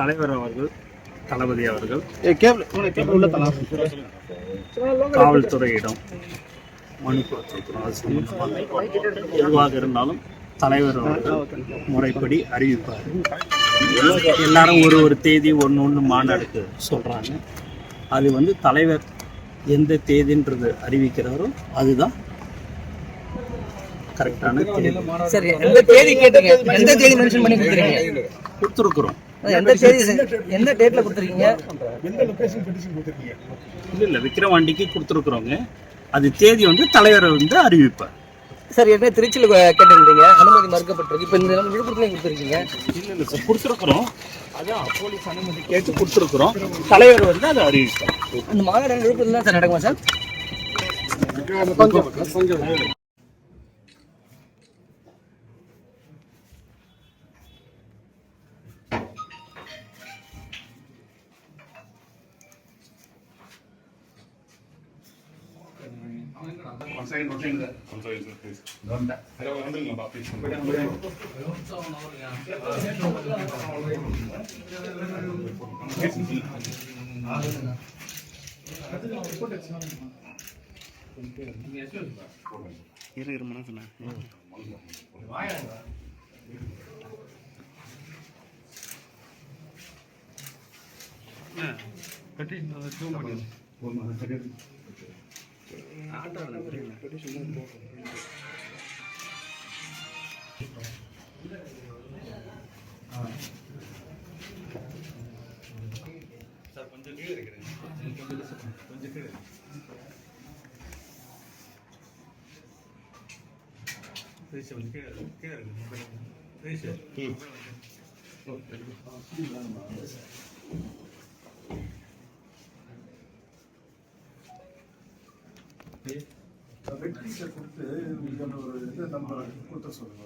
தலைவர் அவர்கள் தளபதி அவர்கள் காவல்துறையிடம் மனு கொடுத்திருக்கிறோம். அது சம்பந்தமாக எதுவாக இருந்தாலும் தலைவர் அவர்கள் முறைப்படி அறிவிப்பார். எல்லாரும் ஒரு ஒரு தேதி ஒன்று ஒன்று மாநாடுக்கு சொல்கிறாங்க அது வந்து தலைவர் எந்த தேதின்றது அறிவிக்கிறாரோ அதுதான் கரெக்டான தேதி. சரி எந்த தேதி மென்ஷன் பண்ணி கொடுத்துருக்கீங்க? எந்த எந்த டேட்ல கொடுத்துருக்கீங்க? இல்லை இல்லை விக்கிரவாண்டிக்கு கொடுத்துருக்குறோங்க. அது தேதி வந்து தலைவர் வந்து அறிவிப்பார். சார் ஏற்கனவே திருச்சியில் கேட்டிருந்தீங்க. அனுமதி மறுக்கப்பட்டிருக்கு. இப்போ இந்த நம்ம விழுப்புரத்துலையும் கொடுத்துருக்கீங்க. இல்லை இல்லை சார் கொடுத்துருக்குறோம். அதான் போலீஸ் அனுமதி கேட்டு கொடுத்துருக்குறோம். தலைவர் வந்து அதை அறிவிப்பார். அந்த மாநாடு விழுப்புரத்தில் தான் சார் நடக்குமா சார்? இரு இரு மனசுண்ணா கட்டி சார் கொஞ்சம் கீழே இருக்கிறேன் கொஞ்சம் கீழே ரீஷ் கொஞ்சம் கீழே கொடுத்து இதுக்கான ஒரு இது நம்பர் கொடுத்த சொல்லுங்க